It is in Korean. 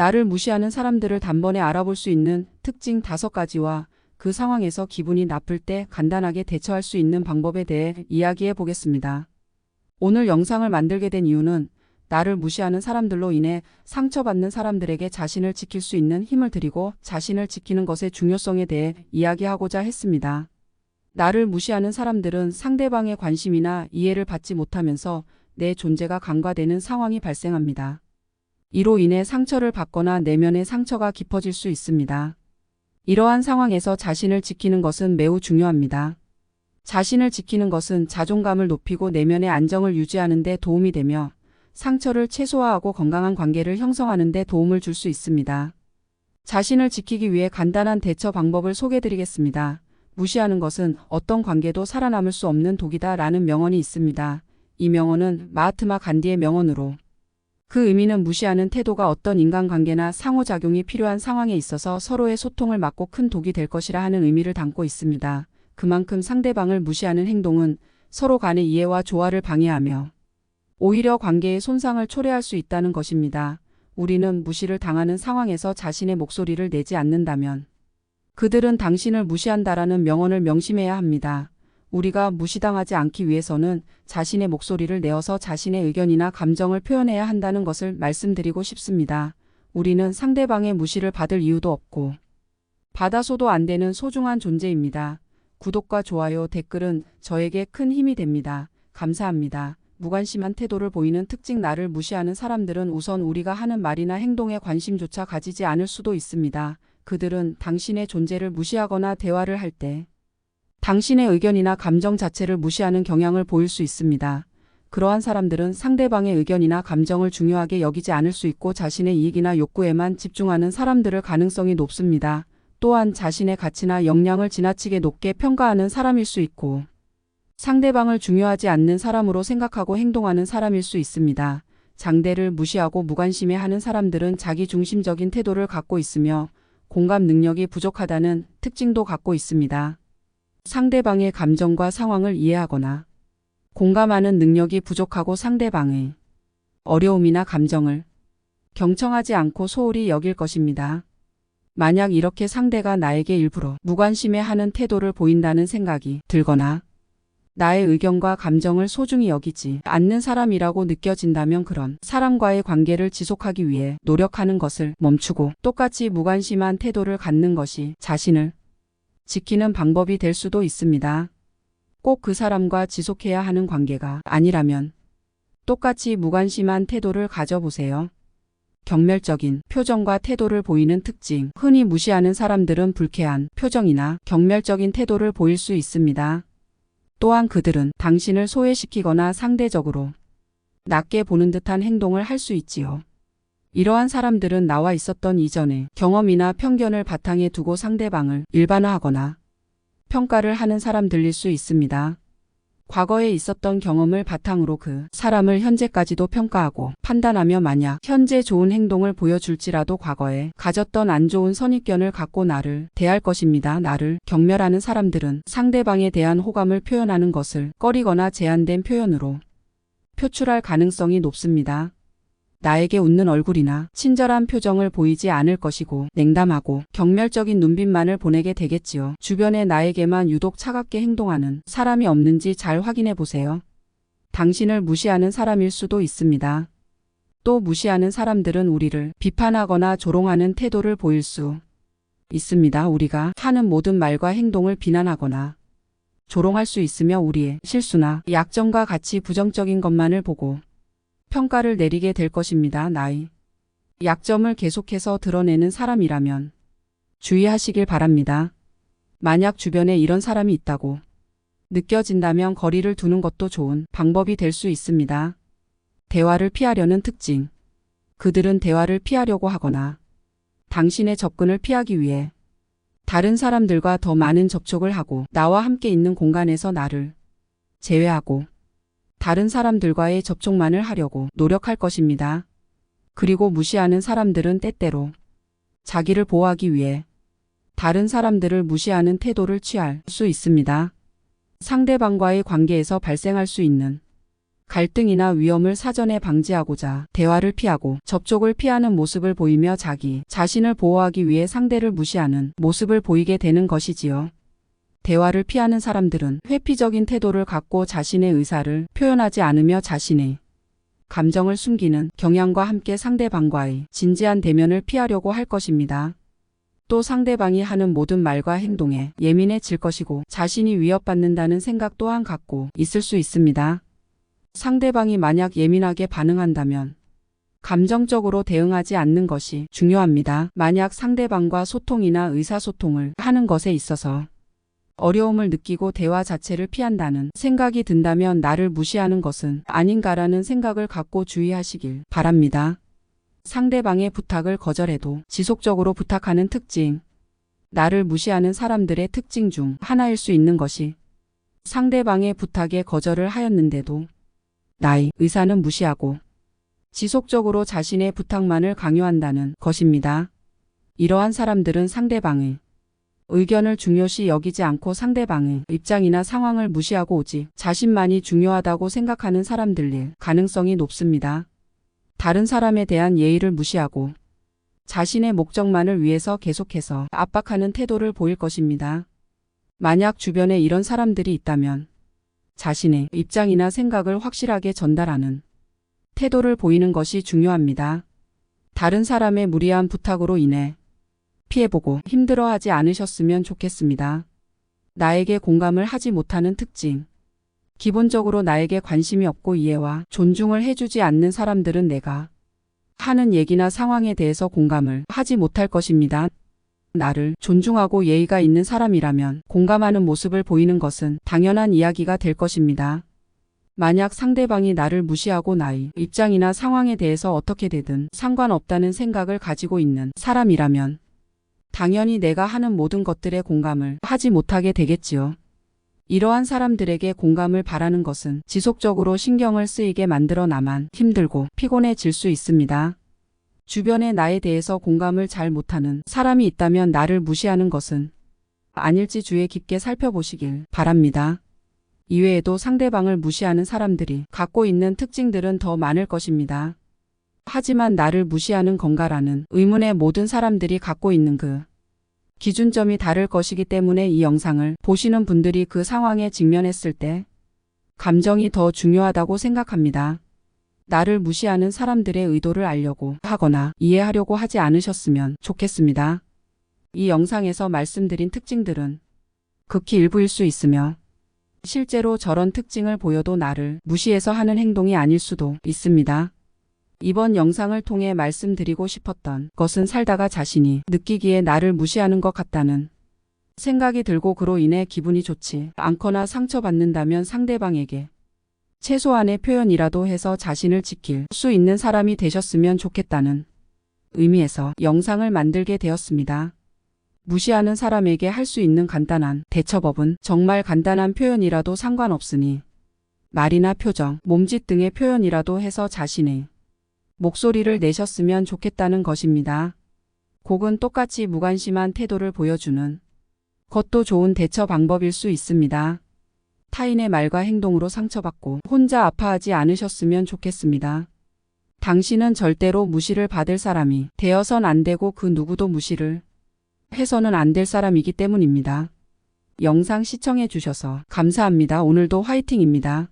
나를 무시하는 사람들을 단번에 알아볼 수 있는 특징 다섯 가지와 그 상황에서 기분이 나쁠 때 간단하게 대처할 수 있는 방법에 대해 이야기해 보겠습니다. 오늘 영상을 만들게 된 이유는 나를 무시하는 사람들로 인해 상처받는 사람들에게 자신을 지킬 수 있는 힘을 드리고 자신을 지키는 것의 중요성에 대해 이야기하고자 했습니다. 나를 무시하는 사람들은 상대방의 관심이나 이해를 받지 못하면서 내 존재가 간과되는 상황이 발생합니다. 이로 인해 상처를 받거나 내면의 상처가 깊어질 수 있습니다. 이러한 상황에서 자신을 지키는 것은 매우 중요합니다. 자신을 지키는 것은 자존감을 높이고 내면의 안정을 유지하는 데 도움이 되며 상처를 최소화하고 건강한 관계를 형성하는 데 도움을 줄 수 있습니다. 자신을 지키기 위해 간단한 대처 방법을 소개드리겠습니다. 무시하는 것은 어떤 관계도 살아남을 수 없는 독이다 라는 명언이 있습니다. 이 명언은 마하트마 간디의 명언으로 그 의미는 무시하는 태도가 어떤 인간관계나 상호작용이 필요한 상황에 있어서 서로의 소통을 막고 큰 독이 될 것이라 하는 의미를 담고 있습니다. 그만큼 상대방을 무시하는 행동은 서로 간의 이해와 조화를 방해하며 오히려 관계의 손상을 초래할 수 있다는 것입니다. 우리는 무시를 당하는 상황에서 자신의 목소리를 내지 않는다면 그들은 당신을 무시한다라는 명언을 명심해야 합니다. 우리가 무시당하지 않기 위해서는 자신의 목소리를 내어서 자신의 의견이나 감정을 표현해야 한다는 것을 말씀드리고 싶습니다. 우리는 상대방의 무시를 받을 이유도 없고 받아서도 안 되는 소중한 존재입니다. 구독과 좋아요, 댓글은 저에게 큰 힘이 됩니다. 감사합니다. 무관심한 태도를 보이는 특징 나를 무시하는 사람들은 우선 우리가 하는 말이나 행동에 관심조차 가지지 않을 수도 있습니다. 그들은 당신의 존재를 무시하거나 대화를 할 때 당신의 의견이나 감정 자체를 무시하는 경향을 보일 수 있습니다. 그러한 사람들은 상대방의 의견이나 감정을 중요하게 여기지 않을 수 있고 자신의 이익이나 욕구에만 집중하는 사람들을 가능성이 높습니다. 또한 자신의 가치나 역량을 지나치게 높게 평가하는 사람일 수 있고 상대방을 중요하지 않는 사람으로 생각하고 행동하는 사람일 수 있습니다. 장대를 무시하고 무관심해 하는 사람들은 자기 중심적인 태도를 갖고 있으며 공감 능력이 부족하다는 특징도 갖고 있습니다. 상대방의 감정과 상황을 이해하거나 공감하는 능력이 부족하고 상대방의 어려움이나 감정을 경청하지 않고 소홀히 여길 것입니다. 만약 이렇게 상대가 나에게 일부러 무관심해 하는 태도를 보인다는 생각이 들거나 나의 의견과 감정을 소중히 여기지 않는 사람이라고 느껴진다면 그런 사람과의 관계를 지속하기 위해 노력하는 것을 멈추고 똑같이 무관심한 태도를 갖는 것이 자신을 지키는 방법이 될 수도 있습니다. 꼭 그 사람과 지속해야 하는 관계가 아니라면 똑같이 무관심한 태도를 가져보세요. 경멸적인 표정과 태도를 보이는 특징. 흔히 무시하는 사람들은 불쾌한 표정이나 경멸적인 태도를 보일 수 있습니다. 또한 그들은 당신을 소외시키거나 상대적으로 낮게 보는 듯한 행동을 할 수 있지요. 이러한 사람들은 나와 있었던 이전의 경험이나 편견을 바탕에 두고 상대방을 일반화하거나 평가를 하는 사람들일 수 있습니다. 과거에 있었던 경험을 바탕으로 그 사람을 현재까지도 평가하고 판단하며 만약 현재 좋은 행동을 보여줄지라도 과거에 가졌던 안 좋은 선입견을 갖고 나를 대할 것입니다. 나를 경멸하는 사람들은 상대방에 대한 호감을 표현하는 것을 꺼리거나 제한된 표현으로 표출할 가능성이 높습니다. 나에게 웃는 얼굴이나 친절한 표정을 보이지 않을 것이고 냉담하고 경멸적인 눈빛만을 보내게 되겠지요. 주변에 나에게만 유독 차갑게 행동하는 사람이 없는지 잘 확인해 보세요. 당신을 무시하는 사람일 수도 있습니다. 또 무시하는 사람들은 우리를 비판하거나 조롱하는 태도를 보일 수 있습니다. 우리가 하는 모든 말과 행동을 비난하거나 조롱할 수 있으며 우리의 실수나 약점과 같이 부정적인 것만을 보고 평가를 내리게 될 것입니다. 나이. 약점을 계속해서 드러내는 사람이라면 주의하시길 바랍니다. 만약 주변에 이런 사람이 있다고 느껴진다면 거리를 두는 것도 좋은 방법이 될 수 있습니다. 대화를 피하려는 특징. 그들은 대화를 피하려고 하거나 당신의 접근을 피하기 위해 다른 사람들과 더 많은 접촉을 하고 나와 함께 있는 공간에서 나를 제외하고 다른 사람들과의 접촉만을 하려고 노력할 것입니다. 그리고 무시하는 사람들은 때때로 자기를 보호하기 위해 다른 사람들을 무시하는 태도를 취할 수 있습니다. 상대방과의 관계에서 발생할 수 있는 갈등이나 위험을 사전에 방지하고자 대화를 피하고 접촉을 피하는 모습을 보이며 자기 자신을 보호하기 위해 상대를 무시하는 모습을 보이게 되는 것이지요. 대화를 피하는 사람들은 회피적인 태도를 갖고 자신의 의사를 표현하지 않으며 자신의 감정을 숨기는 경향과 함께 상대방과의 진지한 대면을 피하려고 할 것입니다. 또 상대방이 하는 모든 말과 행동에 예민해질 것이고 자신이 위협받는다는 생각 또한 갖고 있을 수 있습니다. 상대방이 만약 예민하게 반응한다면 감정적으로 대응하지 않는 것이 중요합니다. 만약 상대방과 소통이나 의사소통을 하는 것에 있어서 어려움을 느끼고 대화 자체를 피한다는 생각이 든다면 나를 무시하는 것은 아닌가라는 생각을 갖고 주의하시길 바랍니다. 상대방의 부탁을 거절해도 지속적으로 부탁하는 특징. 나를 무시하는 사람들의 특징 중 하나일 수 있는 것이 상대방의 부탁에 거절을 하였는데도 나의 의사는 무시하고 지속적으로 자신의 부탁만을 강요한다는 것입니다. 이러한 사람들은 상대방의 의견을 중요시 여기지 않고 상대방의 입장이나 상황을 무시하고 오직 자신만이 중요하다고 생각하는 사람들일 가능성이 높습니다. 다른 사람에 대한 예의를 무시하고 자신의 목적만을 위해서 계속해서 압박하는 태도를 보일 것입니다. 만약 주변에 이런 사람들이 있다면 자신의 입장이나 생각을 확실하게 전달하는 태도를 보이는 것이 중요합니다. 다른 사람의 무리한 부탁으로 인해 피해보고 힘들어하지 않으셨으면 좋겠습니다. 나에게 공감을 하지 못하는 특징. 기본적으로 나에게 관심이 없고 이해와 존중을 해주지 않는 사람들은 내가 하는 얘기나 상황에 대해서 공감을 하지 못할 것입니다. 나를 존중하고 예의가 있는 사람이라면 공감하는 모습을 보이는 것은 당연한 이야기가 될 것입니다. 만약 상대방이 나를 무시하고 나의 입장이나 상황에 대해서 어떻게 되든 상관없다는 생각을 가지고 있는 사람이라면 당연히 내가 하는 모든 것들에 공감을 하지 못하게 되겠지요. 이러한 사람들에게 공감을 바라는 것은 지속적으로 신경을 쓰이게 만들어 나만 힘들고 피곤해질 수 있습니다. 주변에 나에 대해서 공감을 잘 못하는 사람이 있다면 나를 무시하는 것은 아닐지 주의 깊게 살펴보시길 바랍니다. 이외에도 상대방을 무시하는 사람들이 갖고 있는 특징들은 더 많을 것입니다. 하지만 나를 무시하는 건가라는 의문에 모든 사람들이 갖고 있는 그 기준점이 다를 것이기 때문에 이 영상을 보시는 분들이 그 상황에 직면했을 때 감정이 더 중요하다고 생각합니다. 나를 무시하는 사람들의 의도를 알려고 하거나 이해하려고 하지 않으셨으면 좋겠습니다. 이 영상에서 말씀드린 특징들은 극히 일부일 수 있으며 실제로 저런 특징을 보여도 나를 무시해서 하는 행동이 아닐 수도 있습니다. 이번 영상을 통해 말씀드리고 싶었던 것은 살다가 자신이 느끼기에 나를 무시하는 것 같다는 생각이 들고 그로 인해 기분이 좋지 않거나 상처받는다면 상대방에게 최소한의 표현이라도 해서 자신을 지킬 수 있는 사람이 되셨으면 좋겠다는 의미에서 영상을 만들게 되었습니다. 무시하는 사람에게 할 수 있는 간단한 대처법은 정말 간단한 표현이라도 상관없으니 말이나 표정, 몸짓 등의 표현이라도 해서 자신의 목소리를 내셨으면 좋겠다는 것입니다. 곡은 똑같이 무관심한 태도를 보여주는 것도 좋은 대처 방법일 수 있습니다. 타인의 말과 행동으로 상처받고 혼자 아파하지 않으셨으면 좋겠습니다. 당신은 절대로 무시를 받을 사람이 되어선 안 되고 그 누구도 무시를 해서는 안 될 사람이기 때문입니다. 영상 시청해 주셔서 감사합니다. 오늘도 화이팅입니다.